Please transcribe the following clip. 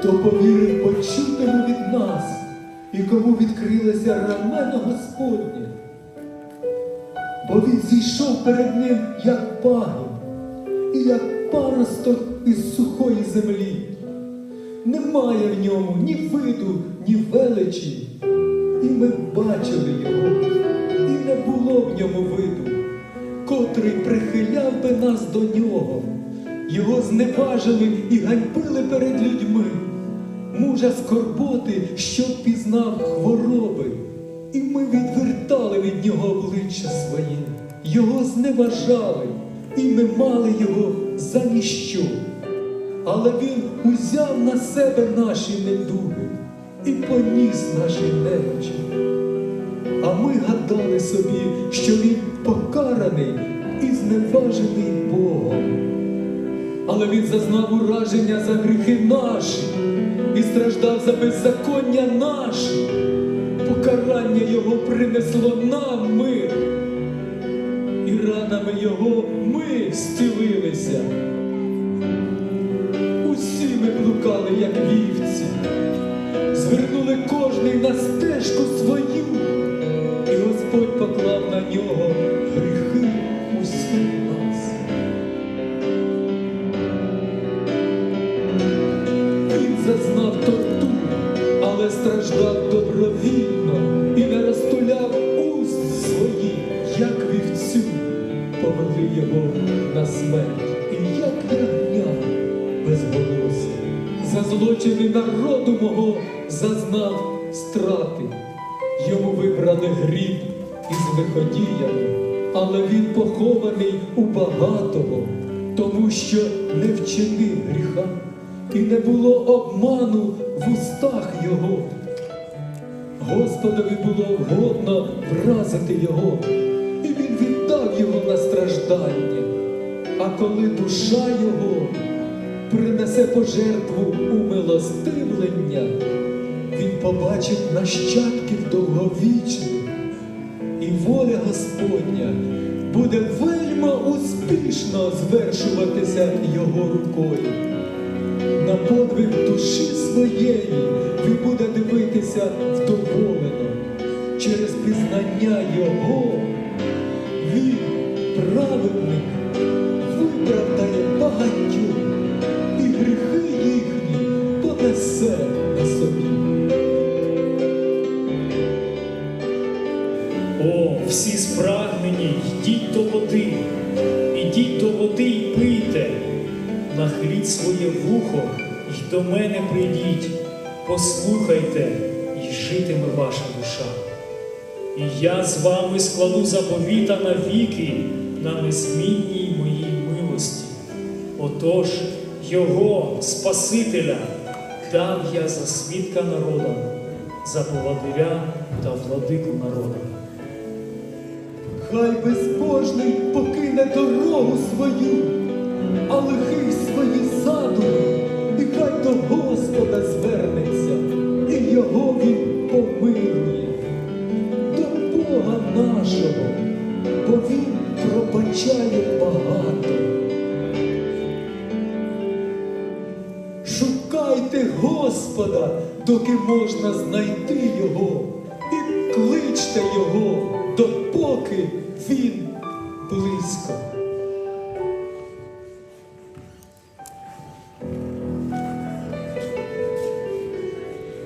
хто повірив почутому від нас і кому відкрилося рамено Господнє. Бо він зійшов перед ним, як пагін, і як паросток із сухої землі. Немає в ньому ні виду, ні величі. І ми бачили його, і не було в ньому виду, котрий прихиляв би нас до нього. Його зневажили і ганьбили перед людьми, мужа скорботи, що пізнав хвороби, і ми відвертали від нього обличчя своє, його зневажали, і ми мали його за ніщо. Але він узяв на себе наші недуги і поніс наші немочі. А ми гадали собі, що він покараний і зневажений Богом. Але він зазнав ураження за гріхи наші і страждав за беззаконня наші. Покарання його принесло нам мир, і ранами його ми зцілилися. Усі ми блукали, як вівці, звернули кожний на стежку свою, і Господь поклав на нього вівцю, повели його на смерть, і як ягня без голосу. За злочини народу мого зазнав страти. Йому вибрали гріб із лиходіями, але він похований у багатого, тому що не вчинив гріха, і не було обману в устах його. Господові було вгодно вразити його, на страждання. А коли душа його принесе пожертву у милостивлення, він побачить нащадків довговічних, і воля Господня буде вельми успішно звершуватися його рукою. На подвиг душі своєї він буде дивитися вдоволено через пізнання Його. Праведник, виправдає багатьох і гріхи їхні понесе на собі. О, всі спрагнені, йдіть до води, ідіть до води й пийте, нахиліть своє вухо й до мене прийдіть, послухайте, і житиме ваша душа. І я з вами складу заповіта навіки на незмінній моїй милості. Отож, його Спасителя дав я за свідка народам, за поводиря та владику народа. Хай безбожний покине дорогу свою, а лихий свої задуми, і хай до Господа звернеться, Господа, доки можна знайти його, і кличте його, допоки він близько.